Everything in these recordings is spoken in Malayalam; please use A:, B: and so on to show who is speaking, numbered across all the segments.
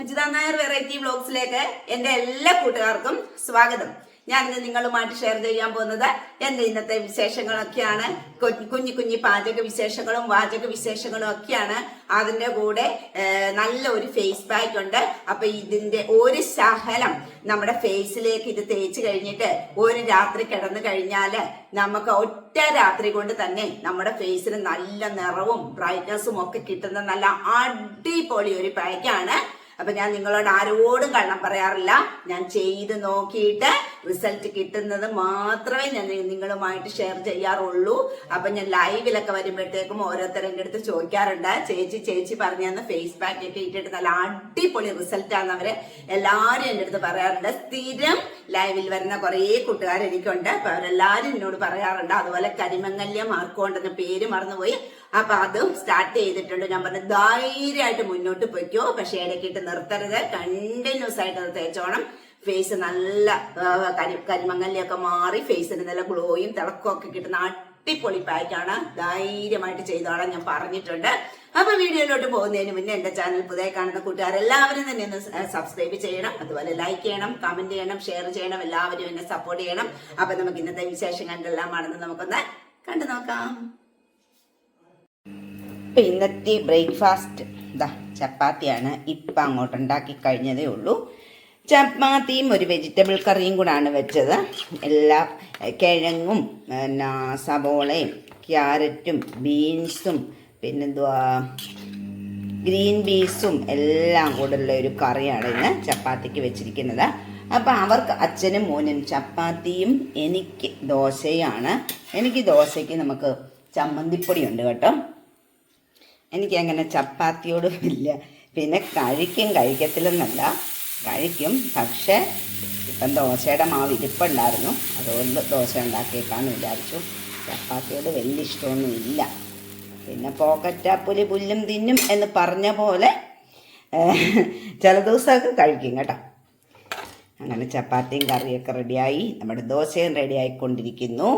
A: അജിത നായർ വെറൈറ്റി വ്ലോഗ്സിലേക്ക് എന്റെ എല്ലാ കൂട്ടുകാർക്കും സ്വാഗതം. ഞാൻ ഇന്ന് നിങ്ങളുമായിട്ട് ഷെയർ ചെയ്യാൻ പോകുന്നത് എന്റെ ഇന്നത്തെ വിശേഷങ്ങളൊക്കെയാണ്. കുഞ്ഞു കുഞ്ഞു പാചക വിശേഷങ്ങളും വാചക വിശേഷങ്ങളും ഒക്കെയാണ് അതിന്റെ കൂടെ നല്ല ഒരു ഫേസ് പാക്ക് ഉണ്ട്. അപ്പൊ ഇതിന്റെ ഒരു ശകലം നമ്മുടെ ഫേസിലേക്ക് ഇത് തേച്ച് കഴിഞ്ഞിട്ട് ഒരു രാത്രി കിടന്നു കഴിഞ്ഞാൽ നമുക്ക് ഒറ്റ രാത്രി കൊണ്ട് തന്നെ നമ്മുടെ ഫേസിന് നല്ല നിറവും ബ്രൈറ്റ്നസ്സും ഒക്കെ കിട്ടുന്ന നല്ല അടിപൊളി ഒരു പാക്കാണ് അപ്പൊ ഞാൻ നിങ്ങളോട് ആരോടും കള്ളം പറയാറില്ല. ഞാൻ ചെയ്ത് നോക്കിയിട്ട് റിസൾട്ട് കിട്ടുന്നത് മാത്രമേ ഞാൻ നിങ്ങളുമായിട്ട് ഷെയർ ചെയ്യാറുള്ളൂ. അപ്പൊ ഞാൻ ലൈവിലൊക്കെ വരുമ്പോഴത്തേക്കും ഓരോരുത്തരും എന്റെ അടുത്ത് ചോദിക്കാറുണ്ട്. ചേച്ചി ചേച്ചി പറഞ്ഞു ഫേസ് പാക്ക് ഒക്കെ ഇട്ടിട്ട് നല്ല അടിപൊളി റിസൾട്ട് ആണ് അവർ എല്ലാവരും എന്റെ അടുത്ത് പറയാറുണ്ട്. സ്ഥിരം ലൈവിൽ വരുന്ന കുറേ കൂട്ടുകാർ എനിക്കുണ്ട്. അപ്പൊ അവരെല്ലാരും എന്നോട് പറയാറുണ്ട്. അതുപോലെ കരിമങ്ങല്യ മാർക്കോണ്ടെന്ന പേര് മറന്നുപോയി. അപ്പൊ അതും സ്റ്റാർട്ട് ചെയ്തിട്ടുണ്ട്. ഞാൻ പറഞ്ഞു ധൈര്യമായിട്ട് മുന്നോട്ട് പൊയ്ക്കോ. പക്ഷെ ഇടയ്ക്കിട്ട് നിർത്തരുത്. കണ്ടിന്യൂസ് ആയിട്ട് അത് തേച്ചോണം. ഫേസ് നല്ല കരി കരിമങ്ങലിയൊക്കെ മാറി ഫേസിന് നല്ല ഗ്ലോയും ഒക്കെ കിട്ടുന്ന അടിപൊളി പാക്കാണ് ധൈര്യമായിട്ട് ചെയ്തോളാം. ഞാൻ പറഞ്ഞിട്ടുണ്ട്. അപ്പൊ വീഡിയോയിലോട്ട് പോകുന്നതിന് മുന്നേ എന്റെ ചാനൽ പുതിയ കാണുന്ന കൂട്ടുകാർ എല്ലാവരും തന്നെ ഒന്ന് സബ്സ്ക്രൈബ് ചെയ്യണം. അതുപോലെ ലൈക്ക് ചെയ്യണം കമന്റ് ചെയ്യണം ഷെയർ ചെയ്യണം. എല്ലാവരും എന്നെ സപ്പോർട്ട് ചെയ്യണം. അപ്പൊ നമുക്ക് ഇന്നത്തെ വിശേഷം കണ്ടെല്ലാമാണെന്ന് നമുക്കൊന്ന് കണ്ടു നോക്കാം. ഇന്നത്തെ ബ്രേക്ക്ഫാസ്റ്റ് ഇതാ ചപ്പാത്തിയാണ് ഇപ്പം അങ്ങോട്ട് ഉണ്ടാക്കി കഴിഞ്ഞതേ ഉള്ളൂ. ചപ്പാത്തിയും ഒരു വെജിറ്റബിൾ കറിയും കൂടാണ് വെച്ചത്. എല്ലാ കിഴങ്ങും പിന്നെ സവോളയും ക്യാരറ്റും ബീൻസും പിന്നെന്തുവാ ഗ്രീൻ പീസും എല്ലാം കൂടെയുള്ള ഒരു കറിയാണ് ഇന്ന് ചപ്പാത്തിക്ക് വെച്ചിരിക്കുന്നത്. അപ്പം അവർക്ക് അച്ഛനും മോനും ചപ്പാത്തിയും എനിക്ക് ദോശയാണ്. എനിക്ക് ദോശയ്ക്ക് നമുക്ക് ചമ്മന്തിപ്പൊടി ഉണ്ട് കേട്ടോ. എനിക്ക് അങ്ങനെ ചപ്പാത്തിയോടും ഇല്ല. പിന്നെ കഴിക്കും കഴിക്കത്തില്ലെന്നല്ല. കഴിക്കും പക്ഷേ ഇപ്പം ദോശയുടെ മാവ് ഇരിപ്പുണ്ടായിരുന്നു. അതുകൊണ്ട് ദോശ ഉണ്ടാക്കിയേക്കാന്ന് വിചാരിച്ചു. ചപ്പാത്തിയോട് വലിയ ഇഷ്ടമൊന്നും ഇല്ല. പിന്നെ പോക്കറ്റാപ്പുലി പുല്ലും തിന്നും എന്ന് പറഞ്ഞ പോലെ ചില ദിവസമൊക്കെ കഴിക്കും കേട്ടോ. അങ്ങനെ ചപ്പാത്തിയും കറിയൊക്കെ റെഡിയായി. നമ്മുടെ ദോശയും റെഡി ആയിക്കൊണ്ടിരിക്കുന്നു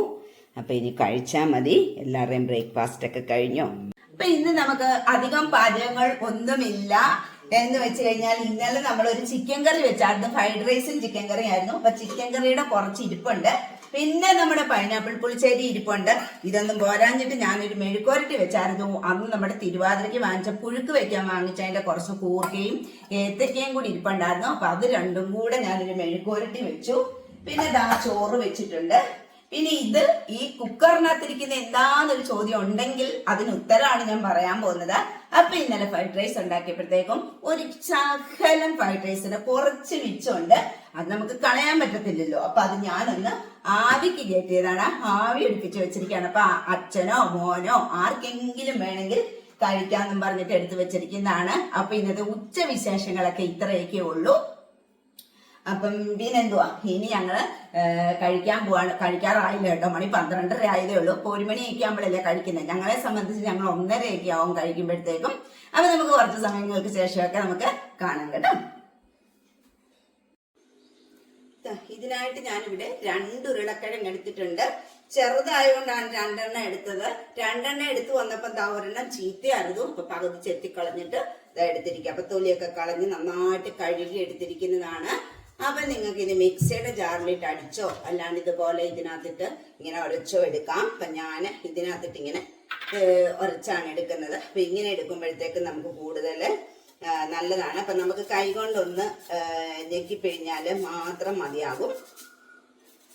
A: അപ്പോൾ ഇനി കഴിച്ചാൽ മതി. എല്ലാവരുടെയും ബ്രേക്ക്ഫാസ്റ്റൊക്കെ കഴിഞ്ഞു? അപ്പൊ ഇന്ന് നമുക്ക് അധികം പാചകങ്ങൾ ഒന്നുമില്ല. എന്ന് വെച്ച് കഴിഞ്ഞാൽ ഇന്നലെ നമ്മൾ ഒരു ചിക്കൻ കറി വെച്ചായിരുന്നു ഫ്രൈഡ് റൈസും ചിക്കൻ കറിയും ആയിരുന്നു. അപ്പൊ ചിക്കൻ കറിയുടെ കുറച്ച് ഇരിപ്പുണ്ട്. പിന്നെ നമ്മുടെ പൈനാപ്പിൾ പുളിശ്ശേരി ഇരിപ്പുണ്ട്. ഇതൊന്നും പോരാഞ്ഞിട്ട് ഞാനൊരു മെഴുക്കുരട്ടി വെച്ചായിരുന്നു. അന്ന് നമ്മുടെ തിരുവാതിരയ്ക്ക് വാങ്ങിച്ച പുഴുക്ക് വെക്കാൻ വാങ്ങിച്ചതിന്റെ കുറച്ച് കൂർക്കയും ഏത്തക്കയും കൂടി ഇരിപ്പുണ്ടായിരുന്നു. അപ്പൊ അത് രണ്ടും കൂടെ ഞാനൊരു മെഴുക്കുരട്ടി വെച്ചു. പിന്നെ ദാ ചോറ് വെച്ചിട്ടുണ്ട്. പിന്നെ ഇത് ഈ കുക്കറിനകത്തിരിക്കുന്ന എന്താന്നൊരു ചോദ്യം ഉണ്ടെങ്കിൽ അതിന് ഉത്തരമാണ് ഞാൻ പറയാൻ പോകുന്നത്. അപ്പൊ ഇന്നലെ ഫ്രൈഡ് റൈസ് ഉണ്ടാക്കിയപ്പോഴത്തേക്കും ഒരു ശകലം ഫ്രൈഡ് റൈസിന് കുറച്ച് മിച്ചമുണ്ട്. അത് നമുക്ക് കളയാൻ പറ്റത്തില്ലല്ലോ. അപ്പൊ അത് ഞാനൊന്ന് ആവിക്ക് കയറ്റിയതാണ്. ആവി എടുപ്പിച്ച് വെച്ചിരിക്കുകയാണ്. അപ്പൊ അച്ഛനോ മോനോ ആർക്കെങ്കിലും വേണമെങ്കിൽ കഴിക്കാന്നും പറഞ്ഞിട്ട് എടുത്തു വെച്ചിരിക്കുന്നതാണ്. അപ്പൊ ഇന്നത്തെ ഉച്ച വിശേഷങ്ങളൊക്കെ ഇത്രയൊക്കെ ഉള്ളൂ. അപ്പം പിന്നെന്തുവാ? ഇനി ഞങ്ങൾ കഴിക്കാൻ പോവാണ്. കഴിക്കാറായില്ല കേട്ടോ. മണി പന്ത്രണ്ടര ആയതേ ഉള്ളൂ. ഇപ്പൊ ഒരു മണിയൊക്കെ ആകുമ്പോഴല്ലേ കഴിക്കുന്നത് ഞങ്ങളെ സംബന്ധിച്ച് ഞങ്ങൾ ഒന്നരയൊക്കെ ആവും കഴിക്കുമ്പോഴത്തേക്കും. അപ്പൊ നമുക്ക് കുറച്ച് സമയങ്ങൾക്ക് ശേഷമൊക്കെ നമുക്ക് കാണാം കേട്ടോ. ഇതിനായിട്ട് ഞാനിവിടെ രണ്ട് ഉരുളക്കിഴങ്ങ് എടുത്തിട്ടുണ്ട്. ചെറുതായതുകൊണ്ടാണ് രണ്ടെണ്ണം എടുത്തത്. രണ്ടെണ്ണം എടുത്തു വന്നപ്പോ ദാ ഒരെണ്ണം ചീത്തയായിരുന്നു. അപ്പൊ പകുതി ചെത്തിക്കളഞ്ഞിട്ട് ഇതാ എടുത്തിരിക്കുക അപ്പൊ തൊലിയൊക്കെ കളഞ്ഞ് നന്നായിട്ട് കഴുകി എടുത്തിരിക്കുന്നതാണ്. അപ്പൊ നിങ്ങൾക്ക് ഇത് മിക്സിയുടെ ജാറിലിട്ട് അടിച്ചോ അല്ലാണ്ട് ഇതുപോലെ ഇതിനകത്തിട്ട് ഇങ്ങനെ ഉരച്ചോ എടുക്കാം. അപ്പൊ ഞാൻ ഇതിനകത്തിട്ട് ഇങ്ങനെ ഉരച്ചാണ് എടുക്കുന്നത്. അപ്പൊ ഇങ്ങനെ എടുക്കുമ്പോഴത്തേക്ക് നമുക്ക് കൂടുതൽ നല്ലതാണ്. അപ്പൊ നമുക്ക് കൈകൊണ്ടൊന്ന് ഞെക്കിപ്പിഴിഞ്ഞാൽ മാത്രം മതിയാകും.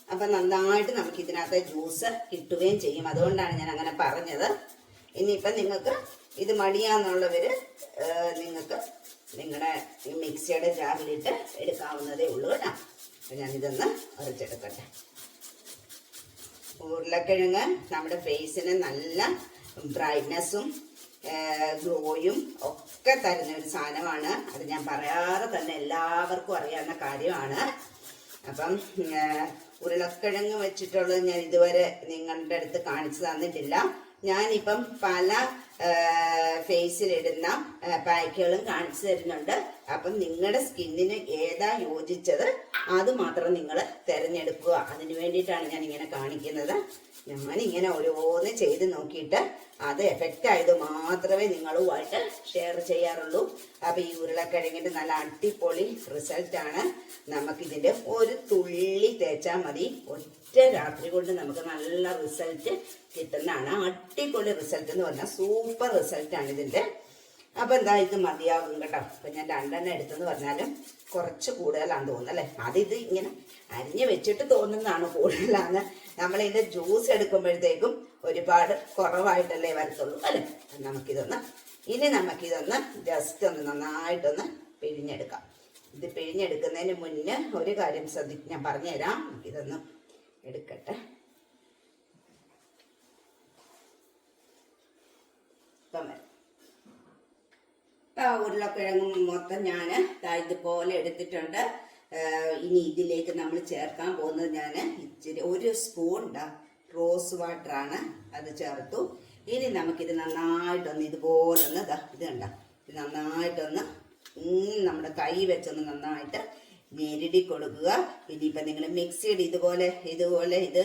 A: അപ്പൊ നന്നായിട്ട് നമുക്ക് ഇതിനകത്ത് ജ്യൂസ് കിട്ടുകയും ചെയ്യും. അതുകൊണ്ടാണ് ഞാൻ അങ്ങനെ പറഞ്ഞത്. ഇനിയിപ്പൊ നിങ്ങൾക്ക് ഇത് മടിയാന്നുള്ളവര് നിങ്ങൾക്ക് നിങ്ങളുടെ മിക്സിയുടെ ജാറിലിട്ട് എടുക്കാവുന്നതേ ഉള്ളൂ കേട്ടോ. ഞാനിതൊന്ന് ഉറച്ചെടുക്കട്ടെ ഉരുളക്കിഴങ്ങ് നമ്മുടെ ഫേസിന് നല്ല ബ്രൈറ്റ്നസ്സും ഗ്ലോയും ഒക്കെ തരുന്ന ഒരു സാധനമാണ്. അത് ഞാൻ പറയാതെ തന്നെ എല്ലാവർക്കും അറിയാവുന്ന കാര്യമാണ്. അപ്പം ഉരുളക്കിഴങ്ങ് വെച്ചിട്ടുള്ളത് ഞാൻ ഇതുവരെ നിങ്ങളുടെ അടുത്ത് കാണിച്ചു തന്നിട്ടില്ല. ഞാനിപ്പം പല ഫേസിലിടുന്ന പാക്കുകളും കാണിച്ചു തരുന്നുണ്ട്. അപ്പം നിങ്ങളുടെ സ്കിന്നിന് ഏതാ യോജിച്ചത് അത് മാത്രം നിങ്ങൾ തിരഞ്ഞെടുക്കുക. അതിന് വേണ്ടിയിട്ടാണ് ഞാൻ ഇങ്ങനെ കാണിക്കുന്നത്. ഞാൻ ഇങ്ങനെ ഓരോന്ന് ചെയ്ത് നോക്കിയിട്ട് അത് എഫക്റ്റ് ആയത് മാത്രമേ നിങ്ങളുമായിട്ട് ഷെയർ ചെയ്യാറുള്ളൂ. അപ്പൊ ഈ ഉരുളക്കിഴങ്ങിന്റെ നല്ല അടിപൊളി റിസൾട്ടാണ് നമുക്കിതിന്റെ ഒരു തുള്ളി തേച്ചാൽ മതി. ഒറ്റ രാത്രി കൊണ്ട് നമുക്ക് നല്ല റിസൾട്ട് കിട്ടുന്നതാണ്. അടിപൊളി റിസൾട്ട് എന്ന് പറഞ്ഞാൽ സൂപ്പർ റിസൾട്ട് ആണ് ഇതിന്റെ. അപ്പൊ എന്താ ഇത് മതിയാകും കേട്ടോ. അപ്പൊ ഞാൻ രണ്ടെണ്ണം എടുത്തെന്ന് പറഞ്ഞാലും കുറച്ച് കൂടുതലാണ് തോന്നുന്നു അല്ലേ? അതിത് ഇങ്ങനെ അരിഞ്ഞു വെച്ചിട്ട് തോന്നുന്നതാണ് കൂടുതലാണ് നമ്മൾ ഇതിന്റെ ജ്യൂസ് എടുക്കുമ്പോഴത്തേക്കും ഒരുപാട് കുറവായിട്ടല്ലേ വരത്തുള്ളൂ അല്ലേ? നമുക്കിതൊന്ന് ഇനി നമുക്കിതൊന്ന് ജസ്റ്റ് ഒന്ന് നന്നായിട്ടൊന്ന് പിഴിഞ്ഞെടുക്കാം. ഇത് പിഴിഞ്ഞെടുക്കുന്നതിന് മുന്നേ ഒരു കാര്യം ശ്രദ്ധി ഞാൻ പറഞ്ഞുതരാം. ഇതൊന്ന് എടുക്കട്ടെ. ഇപ്പം ആ ഉരുളക്കിഴങ്ങും മൊത്തം ഞാൻ ഇതുപോലെ എടുത്തിട്ടുണ്ട്. ഇനി ഇതിലേക്ക് നമ്മൾ ചേർക്കാൻ പോകുന്നത് ഞാൻ ഇച്ചിരി ഒരു സ്പൂൺ റോസ് റോസ് ആണ് അത് ചേർത്തു. ഇനി നമുക്കിത് നന്നായിട്ടൊന്ന് ഇതുപോലൊന്ന് ഇത് കണ്ട? ഇത് നന്നായിട്ടൊന്ന് നമ്മുടെ കൈ വെച്ചൊന്ന് നന്നായിട്ട് ഞെരടി കൊടുക്കുക ഇനിയിപ്പം നിങ്ങൾ മിക്സിയുടെ ഇതുപോലെ ഇതുപോലെ ഇത്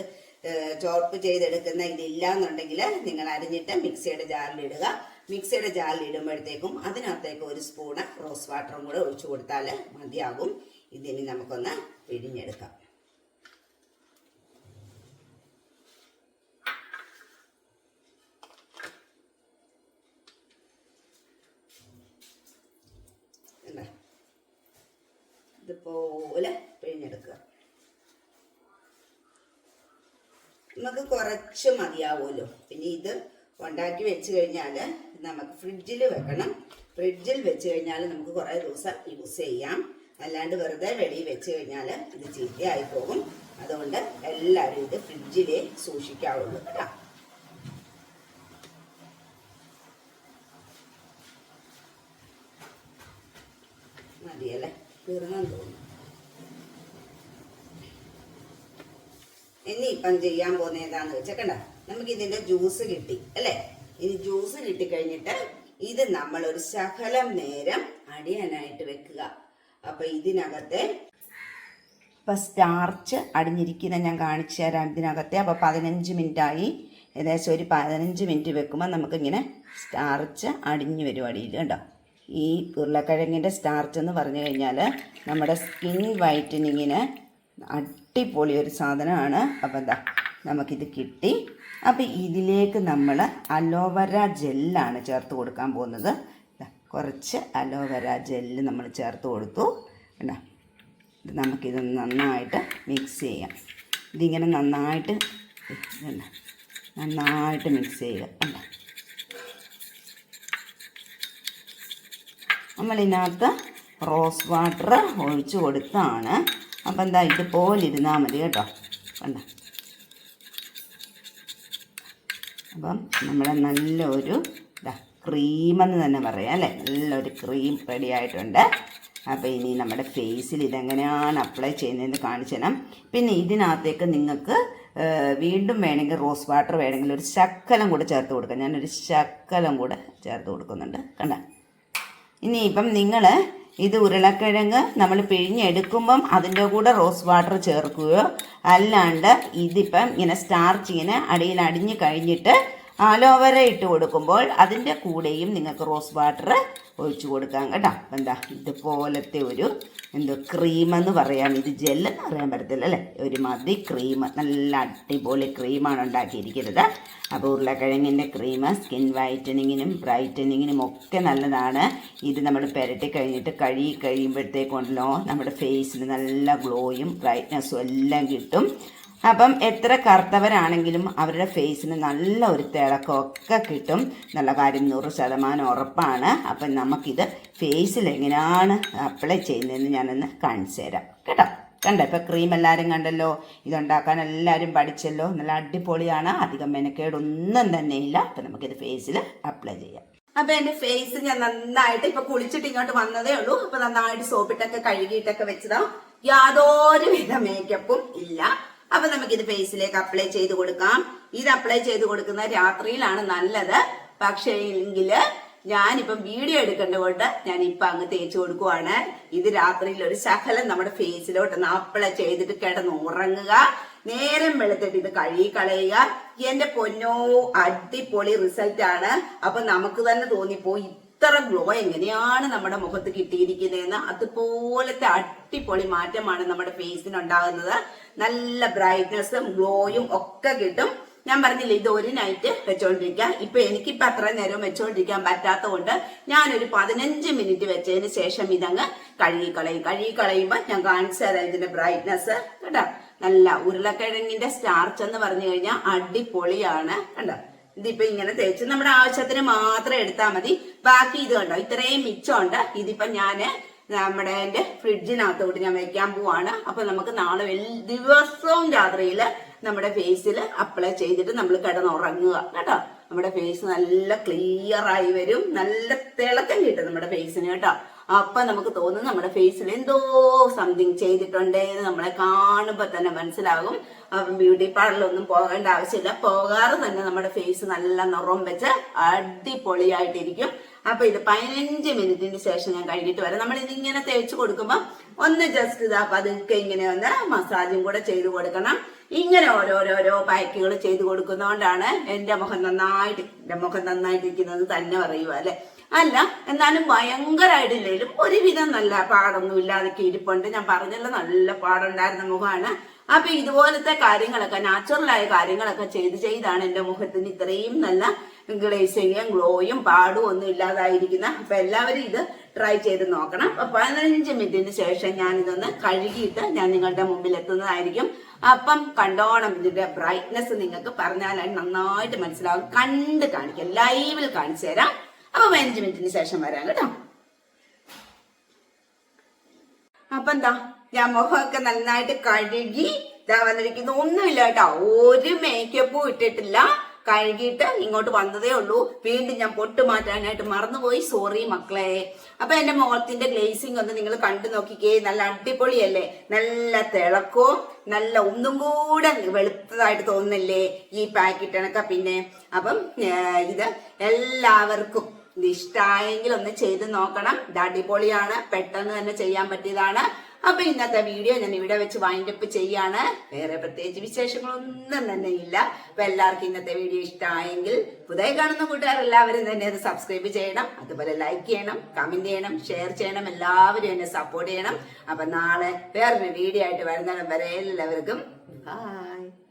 A: ചോപ്പ് ചെയ്തെടുക്കുന്ന ഇതില്ല എന്നുണ്ടെങ്കിൽ നിങ്ങൾ അരിഞ്ഞിട്ട് മിക്സിയുടെ ജാറിലിടുക. മിക്സിയുടെ ജാറിൽ ഇടുമ്പോഴത്തേക്കും അതിനകത്തേക്ക് ഒരു സ്പൂണ് റോസ് വാട്ടറും കൂടെ ഒഴിച്ചു കൊടുത്താൽ മതിയാകും. ഇതിനി നമുക്കൊന്ന് പിഴിഞ്ഞെടുക്കാം കണ്ടോ? ഇതുപോലെ പിഴിഞ്ഞെടുക്കുക നമുക്ക് കുറച്ച് മതിയാവുമല്ലോ. പിന്നെ ഇത് ഉണ്ടാക്കി വെച്ച് കഴിഞ്ഞാൽ നമുക്ക് ഫ്രിഡ്ജിൽ വെക്കണം. ഫ്രിഡ്ജിൽ വെച്ച് കഴിഞ്ഞാൽ നമുക്ക് കുറേ ദിവസം യൂസ് ചെയ്യാം. അല്ലാണ്ട് വെറുതെ വെളിയിൽ വെച്ച് കഴിഞ്ഞാൽ ഇത് ചീത്തയായി പോകും. അതുകൊണ്ട് എല്ലാവരും ഇത് ഫ്രിഡ്ജിലേ സൂക്ഷിക്കാവുള്ളൂ കേട്ടോ. മതിയല്ലേ? തീർന്നെന്ന് തോന്നുന്നു. ഇനി ഇപ്പം ചെയ്യാൻ പോകുന്ന ഏതാന്ന് വെച്ചാൽ കണ്ട? നമുക്ക് ഇതിന്റെ ജ്യൂസ് കിട്ടി അല്ലേ? ഇനി ജ്യൂസ് കിട്ടി കഴിഞ്ഞിട്ട് ഇത് നമ്മൾ ഒരു ശകലം നേരം അടിയാനായിട്ട് വെക്കുക. അപ്പൊ ഇതിനകത്തെ ഇപ്പൊ സ്റ്റാർച്ച് അടിഞ്ഞിരിക്കുന്ന ഞാൻ കാണിച്ചു തരാം ഇതിനകത്തെ. അപ്പൊ പതിനഞ്ച് മിനിറ്റ് ആയി ഏകദേശം ഒരു പതിനഞ്ച് മിനിറ്റ് വെക്കുമ്പോൾ നമുക്കിങ്ങനെ സ്റ്റാർച്ച് അടിഞ്ഞു വരും അടിയിൽ കണ്ടോ? ഈ ഉരുളക്കിഴങ്ങിന്റെ സ്റ്റാർച്ച് എന്ന് പറഞ്ഞു കഴിഞ്ഞാൽ നമ്മുടെ സ്കിൻ വൈറ്റനിങ്ങിന് അടിപൊളി ഒരു സാധനമാണ്. അപ്പോൾ എന്താ നമുക്കിത് കിട്ടി. അപ്പോൾ ഇതിലേക്ക് നമ്മൾ അലോവര ജെല്ലാണ് ചേർത്ത് കൊടുക്കാൻ പോകുന്നത്. കുറച്ച് അലോവര ജെല്ല് നമ്മൾ ചേർത്ത് കൊടുത്തു. ഇത് നമുക്കിത് നന്നായിട്ട് മിക്സ് ചെയ്യാം. ഇതിങ്ങനെ നന്നായിട്ട് നന്നായിട്ട് മിക്സ് ചെയ്യുക കണ്ടോ? നമ്മളിതിനകത്ത് റോസ് വാട്ടർ ഒഴിച്ചു കൊടുത്താണ്. അപ്പം എന്താ ഇതുപോലെ ഇരുന്നാൽ മതി കേട്ടോ. കണ്ട. അപ്പം നമ്മുടെ നല്ലൊരു ഇതാ ക്രീമെന്ന് തന്നെ പറയാം അല്ലേ? നല്ലൊരു ക്രീം റെഡി ആയിട്ടുണ്ട്. അപ്പോൾ ഇനി നമ്മുടെ ഫേസിൽ ഇതെങ്ങനെയാണ് അപ്ലൈ ചെയ്യുന്നതെന്ന് കാണിച്ചു തരാം. പിന്നെ ഇതിനകത്തേക്ക് നിങ്ങൾക്ക് വീണ്ടും വേണമെങ്കിൽ റോസ് വാട്ടർ വേണമെങ്കിൽ ഒരു ശക്കലം കൂടെ ചേർത്ത് കൊടുക്കാം. ഞാനൊരു ശക്കലം കൂടെ ചേർത്ത് കൊടുക്കുന്നുണ്ട്. കണ്ട. ഇനിയിപ്പം നിങ്ങൾ ഇത് ഉരുളക്കിഴങ്ങ് നമ്മൾ പിഴിഞ്ഞെടുക്കുമ്പം അതിന്റെ കൂടെ റോസ് വാട്ടർ ചേർക്കുകയോ അല്ലാണ്ട് ഇതിപ്പം ഇങ്ങനെ സ്റ്റാർച്ച് ഇങ്ങനെ അടിയിൽ അടിഞ്ഞ് കഴിഞ്ഞിട്ട് ആലോവര ഇട്ട് കൊടുക്കുമ്പോൾ അതിന്റെ കൂടെയും നിങ്ങൾക്ക് റോസ് വാട്ടർ ഒഴിച്ചു കൊടുക്കാം കേട്ടോ. അപ്പം എന്താ? ഇതുപോലത്തെ ഒരു എന്തോ ക്രീമെന്ന് പറയാം. ഇത് ജെല്ലെന്ന് പറയാൻ പറ്റത്തില്ല അല്ലേ? ഒരു മതി ക്രീം നല്ല അടിപൊളി ക്രീമാണ് ഉണ്ടാക്കിയിരിക്കുന്നത്. അപ്പോൾ ഉരുളക്കിഴങ്ങിന്റെ ക്രീം സ്കിൻ വൈറ്റനിങ്ങിനും ബ്രൈറ്റനിങ്ങിനും ഒക്കെ നല്ലതാണ്. ഇത് നമ്മൾ പുരട്ടി കഴിഞ്ഞിട്ട് കഴുകി കഴിയുമ്പോഴത്തേക്കുണ്ടല്ലോ നമ്മുടെ ഫേസിന് നല്ല ഗ്ലോയും ബ്രൈറ്റ്നസ്സും എല്ലാം കിട്ടും. അപ്പം എത്ര കറുത്തവരാണെങ്കിലും അവരുടെ ഫേസിന് നല്ല ഒരു തിളക്കമൊക്കെ കിട്ടും. നല്ല കാര്യം നൂറ് ശതമാനം ഉറപ്പാണ്. അപ്പം നമുക്കിത് ഫേസിൽ എങ്ങനെയാണ് അപ്ലൈ ചെയ്യുന്നതെന്ന് ഞാനൊന്ന് കാണിച്ചു തരാം. കേട്ടോ? കണ്ടോ? ഇപ്പം ക്രീം എല്ലാവരും കണ്ടല്ലോ. ഇതുണ്ടാക്കാൻ എല്ലാവരും പഠിച്ചല്ലോ. നല്ല അടിപൊളിയാണ്. അധികം മെനക്കേടൊന്നും തന്നെ ഇല്ല അപ്പം നമുക്കിത് ഫേസിൽ അപ്ലൈ ചെയ്യാം. അപ്പൊ എന്റെ ഫേസ് ഞാൻ നന്നായിട്ട് ഇപ്പൊ കുളിച്ചിട്ട് ഇങ്ങോട്ട് വന്നതേ ഉള്ളൂ. അപ്പൊ നന്നായിട്ട് സോപ്പിട്ടൊക്കെ കഴുകിയിട്ടൊക്കെ വെച്ചതാ. യാതൊരുവിധ മേക്കപ്പും ഇല്ല. അപ്പൊ ഇത് ഫേസിലേക്ക് അപ്ലൈ ചെയ്ത് കൊടുക്കാം. ഇത് അപ്ലൈ ചെയ്ത് കൊടുക്കുന്ന രാത്രിയിലാണ് നല്ലത്. പക്ഷേ എങ്കിൽ ഞാനിപ്പം വീഡിയോ എടുക്കേണ്ടതുകൊണ്ട് ഞാൻ ഇപ്പൊ അങ്ങ് തേച്ച് കൊടുക്കുവാണ്. ഇത് രാത്രിയിൽ ഒരു ശകലം നമ്മുടെ ഫേസിലോട്ട് അപ്ലൈ ചെയ്തിട്ട് കിടന്ന് ഉറങ്ങുക. നേരം വെളുത്തിട്ട് ഇത് കഴുകി കളയുക എന്റെ പൊന്നോ അടിപൊളി റിസൾട്ട് ആണ്. അപ്പൊ നമുക്ക് തന്നെ തോന്നിപ്പോ ഇത്ര ഗ്ലോ എങ്ങനെയാണ് നമ്മുടെ മുഖത്ത് കിട്ടിയിരിക്കുന്നതെന്ന് അതുപോലത്തെ അടിപൊളി മാറ്റമാണ് നമ്മുടെ ഫേസിന് ഉണ്ടാകുന്നത്. നല്ല ബ്രൈറ്റ്നസ്സും ഗ്ലോയും ഒക്കെ കിട്ടും. ഞാൻ പറഞ്ഞില്ല ഇത് ഒരു നൈറ്റ് വെച്ചോണ്ടിരിക്കാം ഇപ്പൊ എനിക്കിപ്പൊ അത്ര നേരം വെച്ചോണ്ടിരിക്കാൻ പറ്റാത്ത കൊണ്ട് ഞാനൊരു പതിനഞ്ച് മിനിറ്റ് വെച്ചതിന് ശേഷം ഇതങ്ങ് കഴുകിക്കളയും. കഴുകിക്കളയുമ്പോ ഞാൻ കാണിച്ചു തരാം ഇതിന്റെ ബ്രൈറ്റ്നസ് കേട്ടോ നല്ല ഉരുളക്കിഴങ്ങിന്റെ സ്റ്റാർച്ച് എന്ന് പറഞ്ഞു കഴിഞ്ഞാൽ അടിപൊളിയാണ്. കണ്ടോ? ഇതിപ്പോ ഇങ്ങനെ തേച്ച് നമ്മുടെ ആവശ്യത്തിന് മാത്രം എടുത്താൽ മതി. ബാക്കി ഇത് കണ്ടോ? ഇത്രയും മിച്ചമുണ്ട്. ഇതിപ്പോ ഞാൻ നമ്മുടെ എന്റെ ഫ്രിഡ്ജിനകത്തോട്ട് ഞാൻ വെക്കാൻ പോവാണ്. അപ്പൊ നമുക്ക് നാളെ ദിവസവും രാത്രിയിൽ നമ്മുടെ ഫേസിൽ അപ്ലൈ ചെയ്തിട്ട് നമ്മൾ കിടന്നുറങ്ങുക കേട്ടോ? നമ്മുടെ ഫേസ് നല്ല ക്ലിയർ ആയി വരും. നല്ല തിളക്കം കിട്ടും നമ്മുടെ ഫേസിന് കേട്ടോ. അപ്പൊ നമുക്ക് തോന്നും നമ്മുടെ ഫേസിൽ എന്തോ സംതിങ് ചെയ്തിട്ടുണ്ട് എന്ന് നമ്മളെ കാണുമ്പോ തന്നെ മനസ്സിലാകും. അപ്പം ബ്യൂട്ടി പാർലറിലൊന്നും പോകേണ്ട ആവശ്യമില്ല. പോകാറ് തന്നെ നമ്മുടെ ഫേസ് നല്ല നിറം വെച്ച് അടിപൊളിയായിട്ടിരിക്കും. അപ്പൊ ഇത് പതിനഞ്ച് മിനിറ്റിന് ശേഷം ഞാൻ കഴുകിയിട്ട് വരാം. നമ്മൾ ഇതിങ്ങനെ തേച്ച് കൊടുക്കുമ്പോൾ ഒന്ന് ജസ്റ്റ് ഇതാ പതുക്കെ ഇങ്ങനെ ഒന്ന് മസാജും കൂടെ ചെയ്ത് കൊടുക്കണം. ഇങ്ങനെ ഓരോരോരോ പാക്കുകൾ ചെയ്ത് കൊടുക്കുന്നതുകൊണ്ടാണ് എന്റെ മുഖം നന്നായിട്ട് എന്റെ മുഖം നന്നായിട്ടിരിക്കുന്നത് തന്നെ പറയുക അല്ലെ? അല്ല എന്നാലും ഭയങ്കരമായിട്ടില്ലെങ്കിലും ഒരുവിധം നല്ല പാടൊന്നും ഇല്ലാതൊക്കെ ഇരിപ്പുണ്ട് ഞാൻ പറഞ്ഞല്ലോ നല്ല പാടുണ്ടായിരുന്ന മുഖമാണ്. അപ്പൊ ഇതുപോലത്തെ കാര്യങ്ങളൊക്കെ നാച്ചുറലായ കാര്യങ്ങളൊക്കെ ചെയ്ത് ചെയ്താണ് എന്റെ മുഖത്തിന് ഇത്രയും നല്ല ഗ്ലേസിങ്ങും ഗ്ലോയും പാടും ഒന്നും ഇല്ലാതായിരിക്കുന്ന. അപ്പൊ എല്ലാവരും ഇത് ട്രൈ ചെയ്ത് നോക്കണം. അപ്പൊ പതിനഞ്ച് മിനിറ്റിന് ശേഷം ഞാൻ ഇതൊന്ന് കഴുകിയിട്ട് ഞാൻ നിങ്ങളുടെ മുമ്പിൽ എത്തുന്നതായിരിക്കും. അപ്പം കണ്ടോണം ഇതിന്റെ ബ്രൈറ്റ്നെസ് നിങ്ങൾക്ക് പറഞ്ഞാൽ നന്നായിട്ട് മനസ്സിലാവും. കണ്ട് കാണിക്കാം. ലൈവിൽ കാണിച്ചു തരാം. അപ്പൊ പതിനഞ്ച് മിനിറ്റിന് ശേഷം വരാം കേട്ടോ. അപ്പൊ എന്താ ഞാൻ മുഖമൊക്കെ നന്നായിട്ട് കഴുകി ഇതാ വന്നിരിക്കുന്നു. ഒന്നുമില്ല കേട്ടോ. ഒരു മേക്കപ്പും ഇട്ടിട്ടില്ല. കഴുകിയിട്ട് ഇങ്ങോട്ട് വന്നതേ ഉള്ളൂ. വീണ്ടും ഞാൻ പൊട്ട് മാറ്റാനായിട്ട് മറന്നുപോയി. സോറി മക്കളെ. അപ്പൊ എന്റെ മുഖത്തിന്റെ ഗ്ലേസിംഗ് ഒന്ന് നിങ്ങൾ കണ്ടു നോക്കിക്കേ. നല്ല അടിപൊളിയല്ലേ? നല്ല തിളക്കവും നല്ല ഒന്നും കൂടെ വെളുത്തതായിട്ട് തോന്നുന്നില്ലേ ഈ പാക്കറ്റ് കണക്ക പിന്നെ. അപ്പം ഇത് എല്ലാവർക്കും ഇത് ഇഷ്ടമായെങ്കിൽ ഒന്ന് ചെയ്ത് നോക്കണം. ഇത് അടിപൊളിയാണ്. പെട്ടെന്ന് തന്നെ ചെയ്യാൻ പറ്റിയതാണ്. അപ്പൊ ഇന്നത്തെ വീഡിയോ ഞാൻ ഇവിടെ വെച്ച് വൈൻഡ് അപ്പ് ചെയ്യാണ്. വേറെ പ്രത്യേകിച്ച് വിശേഷങ്ങളൊന്നും തന്നെ ഇല്ല. അപ്പൊ എല്ലാവർക്കും ഇന്നത്തെ വീഡിയോ ഇഷ്ടമായെങ്കിൽ പുതിയ കാണുന്ന കൂട്ടുകാർ എല്ലാവരും തന്നെ അത് സബ്സ്ക്രൈബ് ചെയ്യണം. അതുപോലെ ലൈക്ക് ചെയ്യണം കമന്റ് ചെയ്യണം ഷെയർ ചെയ്യണം. എല്ലാവരും എന്നെ സപ്പോർട്ട് ചെയ്യണം. അപ്പൊ നാളെ വേറൊരു വീഡിയോ ആയിട്ട് വരുന്നിടം വരെ എല്ലാവർക്കും ബൈ